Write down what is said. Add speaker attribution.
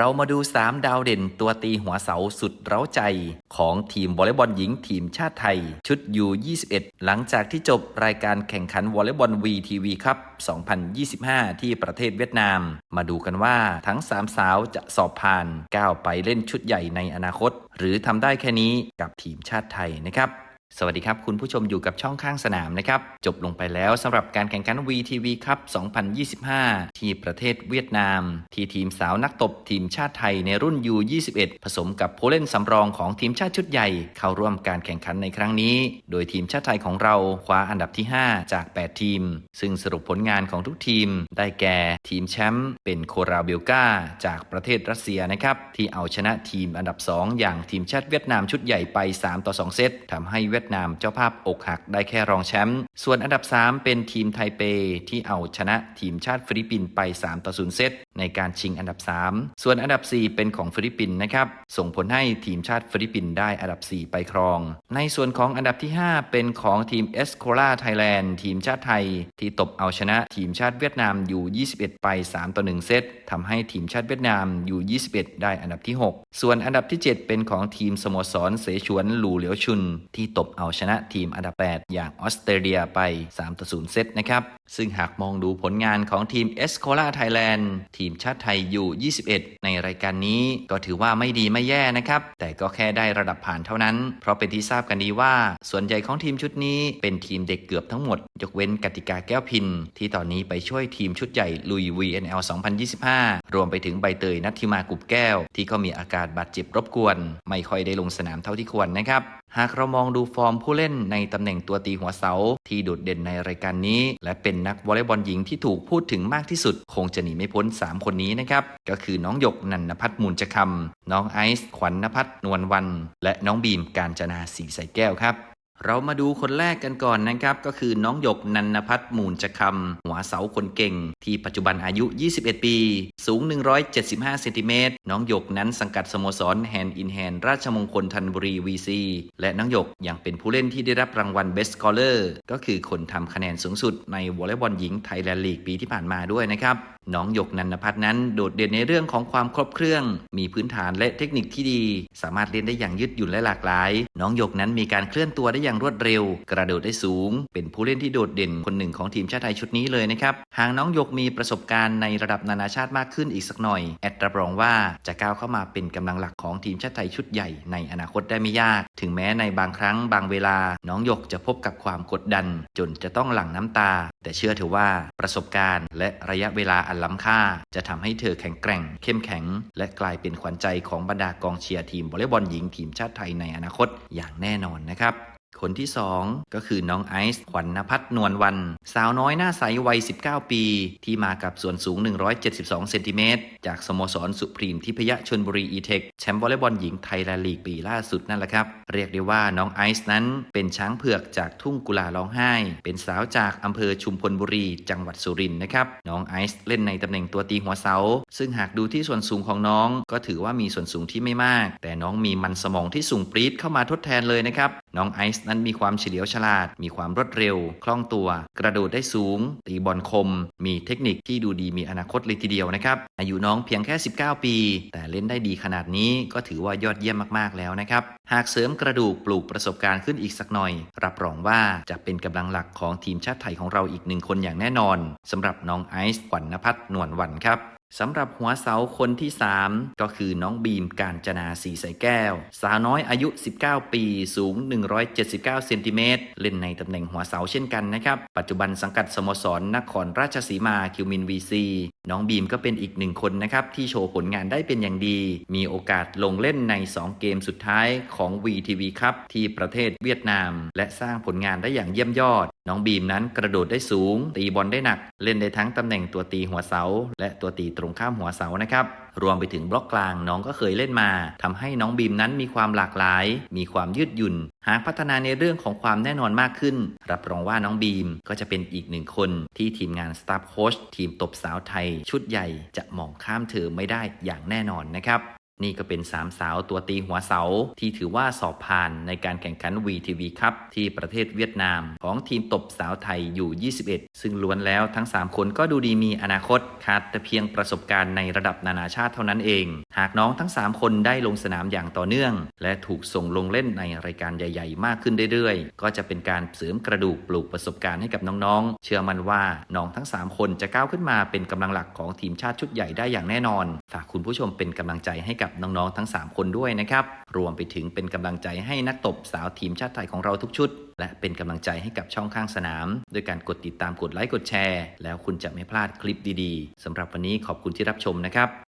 Speaker 1: เรามาดู 3 ดาวเด่นตัวตีหัวเสาสุดเร้าใจ ของทีมวอลเลย์บอลหญิงทีมชาติไทย ชุด U21 หลังจากที่จบรายการแข่งขันวอลเลย์บอล VTV ครับ 2025 ที่ประเทศเวียดนาม มาดูกันว่าทั้ง 3 สาวจะสอบผ่านก้าวไปเล่นชุดใหญ่ในอนาคต หรือทำได้แค่นี้กับทีมชาติไทยนะครับ สวัสดีครับ คุณผู้ชมอยู่กับช่องข้างสนามนะครับ จบลงไปแล้วสำหรับการแข่งขัน VTV ครับ 2025 ที่ประเทศเวียดนาม ที่ทีมสาวนักตบทีมชาติไทยในรุ่น U21 ผสมกับผู้เล่นสำรองของทีมชาติชุดใหญ่ เข้าร่วมการแข่งขันในครั้งนี้ โดยทีมชาติไทยของเราคว้าอันดับที่ 5 จาก 8 ทีม ซึ่งสรุปผลงานของทุกทีม ได้แก่ทีมแชมป์เป็นโคราเบลกาจากประเทศรัสเซียนะครับที่เอาชนะทีมอันดับ 2 อย่างทีมชาติเวียดนามชุดใหญ่ไป 3 ต่อ 2 เซตทำให้เวียดนามเจ้าภาพอกหักได้แค่รองแชมป์ ส่วนอันดับ 3 เป็นทีมไทเปที่เอาชนะทีมชาติฟิลิปปินส์ไป 3 ต่อ 0 เซตในการชิงอันดับ 3 ส่วนอันดับ 4 เป็นของฟิลิปปินส์นะครับ ส่งผลให้ทีมชาติฟิลิปปินส์ได้อันดับ 4 ไปครอง ในส่วนของอันดับที่ 5 เป็นของทีมเอสโคลาไทยแลนด์ทีมชาติไทย ที่ตบเอาชนะทีมชาติเวียดนามอยู่ 21 ไป 3 ต่อ 1 เซตทำให้ทีมชาติเวียดนามอยู่ 21 ได้อันดับที่ 6 ส่วนอันดับที่ 7 เป็นของทีมสโมสรเสฉวนหลู่เหลียวชุน ที่ตบเอาชนะทีมอันดับ 8 อย่างออสเตรเลียไป 3 ต่อ 0 เซตนะครับ ซึ่งหากมองดูผลงานของทีมเอสโคลาไทยแลนด์ทีมชาติไทยอยู่ 21 ในรายการนี้ ก็ถือว่าไม่ดีไม่แย่นะครับ แต่ก็แค่ได้ระดับผ่านเท่านั้น เพราะเป็นที่ทราบกันดีว่า ส่วนใหญ่ของทีมชุดนี้เป็นทีมเด็กเกือบทั้งหมด ยกเว้นกติกาแก้วพิน ที่ตอนนี้ไปช่วยทีมชุดใหญ่ลุย VNL 2025 รวมไปถึงใบเตยนัทธิมากุบแก้ว ที่ก็มีอาการบาดเจ็บรบกวน ไม่ค่อยได้ลงสนามเท่าที่ควรนะครับหากเรามองดูฟอร์มผู้เล่นในตำแหน่งตัวตีหัวเสาที่โดดเด่นในรายการนี้ และเป็นนักวอลเลย์บอลหญิงที่ถูกพูดถึงมากที่สุด คงจะหนีไม่พ้น 3 คนนี้นะครับ ก็คือน้องหยกนันนพัฒน์มูลจะคำน้องไอซ์ขวัญนภัทรนวลวัน และน้องบีมการจนาสีใสแก้วครับ เรามาดูคนแรกกันก่อนนะครับ ก็คือน้องหยกนันพัฒน์มูลจะคำหัวเสาคนเก่ง ที่ปัจจุบันอายุ 21 ปี สูง 175 เซนติเมตรน้องหยกนั้นสังกัดสโมสรแฮนด์อินแฮนราชมงคลธัญบุรี VC และน้องหยกยังเป็นผู้เล่นที่ได้รับรางวัล Best Scholar ก็คือคนทำคะแนนสูงสุดในวอลเลย์บอลหญิงไทยแลนด์ลีกปีที่ผ่านมาด้วยนะครับ น้องหยกนันนพัฒน์นั้นโดดเด่นในเรื่องของความครบเครื่อง มีพื้นฐานและเทคนิคที่ดี สามารถเล่นได้อย่างยืดหยุ่นและหลากหลาย น้องหยกนั้นมีการเคลื่อนตัวได้อย่างรวดเร็ว กระโดดได้สูง เป็นผู้เล่นที่โดดเด่นคนหนึ่งของทีมชาติไทยชุดนี้เลยนะครับ หากน้องหยกมีประสบการณ์ในระดับนานาชาติมากขึ้นอีกสักหน่อย แอดรับรองว่าจะก้าวเข้ามาเป็นกำลังหลักของทีมชาติไทยชุดใหญ่ในอนาคตได้ไม่ยาก ถึงแม้ในบางครั้งบางเวลา น้องหยกจะพบกับความกดดัน จนจะต้องหลั่งน้ำตาแต่เชื่อเถอะว่าประสบการณ์และระยะเวลาอันล้ำค่า จะทำให้เธอแข็งแกร่ง เข้มแข็ง และกลายเป็นขวัญใจของบรรดากองเชียร์ทีมวอลเลย์บอลหญิงทีมชาติไทยในอนาคตอย่างแน่นอนนะครับ คนที่ 2 ก็คือน้องไอซ์ขวัญนภัทรนวลวัน สาวน้อยหน้าใสวัย 19 ปี ที่มากับส่วนสูง 172 เซนติเมตร จากสโมสรสุพรีมทิพยชนบุรีอีเทคแชมป์วอลเลย์บอลหญิงไทยแลนด์ลีกปีล่าสุดนั่นแหละครับ เรียกได้ว่าน้องไอซ์นั้นเป็นช้างเผือกจากทุ่งกุลาร้องไห้ เป็นสาวจากอำเภอชุมพลบุรี จังหวัดสุรินทร์นะครับ น้องไอซ์เล่นในตำแหน่งตัวตีหัวเสา ซึ่งหากดูที่ส่วนสูงของน้อง ก็ถือว่ามีส่วนสูงที่ไม่มาก แต่น้องมีมันสมองที่สูงปรี๊ดเข้ามาทดแทนเลยนะครับน้องไอซ์นั้นมีความเฉลียวฉลาด มีความรวดเร็ว คล่องตัว กระโดดได้สูง ตีบอลคม มีเทคนิคที่ดูดีมีอนาคตเลยทีเดียวนะครับ อายุน้องเพียงแค่ 19 ปี แต่เล่นได้ดีขนาดนี้ก็ถือว่ายอดเยี่ยมมากๆแล้วนะครับ หากเสริมกระดูกปลูกประสบการณ์ขึ้นอีกสักหน่อย รับรองว่าจะเป็นกำลังหลักของทีมชาติไทยของเราอีกหนึ่งคนอย่างแน่นอนสำหรับน้องไอซ์ขวัญนภัทรนวลวันครับสำหรับหัวเสาคนที่ 3 ก็คือน้องบีมการจนาสีใสแก้ว สาวน้อยอายุ 19 ปีสูง 179เซนติเมตรเล่นในตำแหน่งหัวเสาเช่นกันนะครับ ปัจจุบันสังกัดสโมสรนครราชสีมาคิวมินวีซีน้องบีมก็เป็นอีกหนึ่งคนนะครับ ที่โชว์ผลงานได้เป็นอย่างดี มีโอกาสลงเล่นใน 2 เกมสุดท้ายของ VTV ครับที่ประเทศเวียดนาม และสร้างผลงานได้อย่างเยี่ยมยอด น้องบีมนั้นกระโดดได้สูง ตีบอลได้หนัก เล่นได้ทั้งตำแหน่งตัวตีหัวเสา และตัวตีตรงข้ามหัวเสานะครับรวมไปถึงบล็อกกลางน้องก็เคยเล่นมาทำให้น้องบีมนั้นมีความหลากหลาย มีความยืดหยุ่น หากพัฒนาในเรื่องของความแน่นอนมากขึ้น รับรองว่าน้องบีมก็จะเป็นอีกหนึ่งคนที่ทีมงานสตาฟโค้ชทีมตบสาวไทย ชุดใหญ่จะมองข้ามเธอไม่ได้อย่างแน่นอนนะครับ นี่ก็เป็นสามสาวตัวตีหัวเสา ที่ถือว่าสอบผ่านในการแข่งขัน VTV ครับที่ประเทศเวียดนาม ของทีมตบสาวไทยอยู่ 21 ซึ่งล้วนแล้วทั้ง 3 คนก็ดูดีมีอนาคตขาดแต่เพียงประสบการณ์ในระดับนานาชาติเท่านั้นเอง หากน้องทั้ง 3 คนได้ลงสนามอย่างต่อเนื่อง และถูกส่งลงเล่นในรายการใหญ่ ๆ มากขึ้นเรื่อยๆ ก็จะเป็นการเสริมกระดูกปลูกประสบการณ์ให้กับน้องๆ เชื่อมั่นว่าน้องทั้ง 3 คนจะก้าวขึ้นมาเป็นกำลังหลักของทีมชาติชุดใหญ่ได้อย่างแน่นอนฝากคุณผู้ชมเป็นกำลังใจให้กับน้องๆทั้ง 3 คนด้วยนะครับ รวมไปถึงเป็นกำลังใจให้นักตบสาวทีมชาติไทยของเราทุกชุด และเป็นกำลังใจให้กับช่องข้างสนาม ด้วยการกดติดตามกดไลค์กดแชร์ แล้วคุณจะไม่พลาดคลิปดีๆสำหรับวันนี้ขอบคุณที่รับชมนะครับ